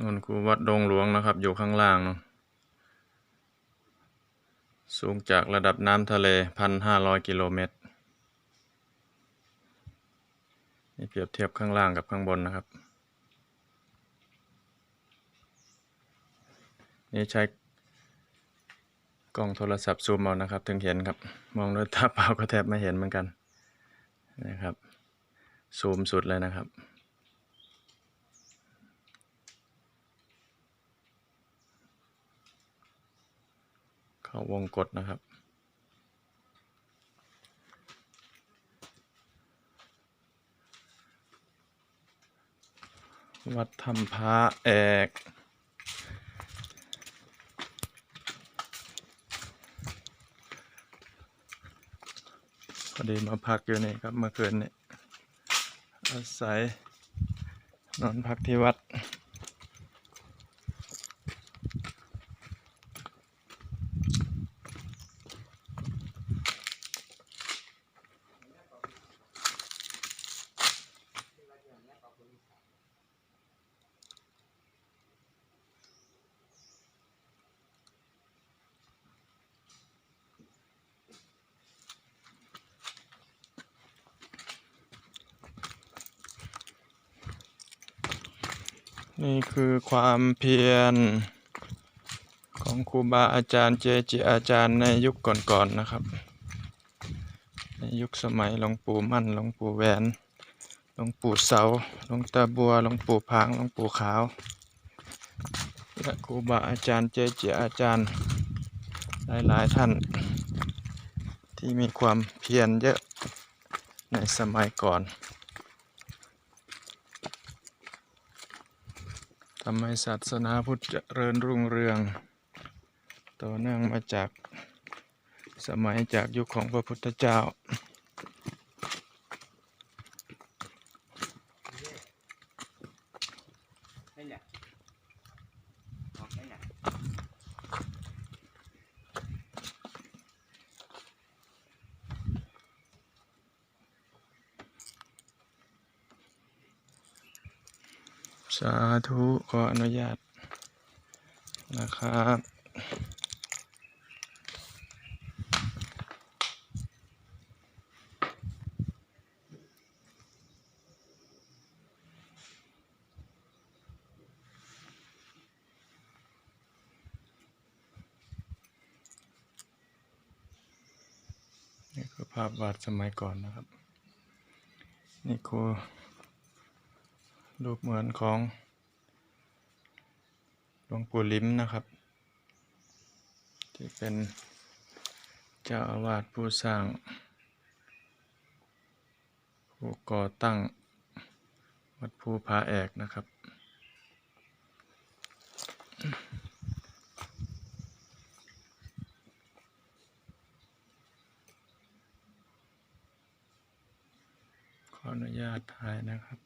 นนคูวัดดงหลวงนะครับ อยู่ข้างล่างเนะสูงจากระดับน้ำทะเลพันห้าร้อยกิโลเมตร นี่เปรียบเทียบข้างล่างกับข้างบนนะครับ นี่ใช้กล้องโทรศัพท์ซูมเอานะครับ ถึงเห็นครับ มองด้วยตาเปล่าก็แทบไม่เห็นเหมือนกันนะครับ ซูมสุดเลยนะครับ เขาวงกดนะครับ วัดถ้ำพระแอกพอดีมาพักอยู่นี่ครับเมื่อคืนนี้อาศัยนอนพักที่วัด นี่คือความเพียรของครูบาอาจารย์เจจิอาจารย์ในยุคก่อนๆนะครับ ในยุคสมัยหลวงปู่มั่นหลวงปู่แหวนหลวงปู่เสาหลวงตาบัวหลวงปู่พางหลวงปู่ขาว และครูบาอาจารย์เจจิอาจารย์หลายๆท่าน ที่มีความเพียรเยอะในสมัยก่อน ทำให้ศาสนาพุทธเจริญรุ่งเรือง ต่อเนื่องมาจากสมัยจากยุคของพระพุทธเจ้า Đây สาธุขออนุญาตนะครับ นี่คือภาพวาดสมัยก่อนนะครับ นี่คือ รูปเหมือนของหลวงปู่ลิ้มนะครับ ที่เป็นเจ้าอาวาสผู้สร้าง ผู้ก่อตั้งวัดภูผาแอกนะครับ ขออนุญาตถ่ายนะครับ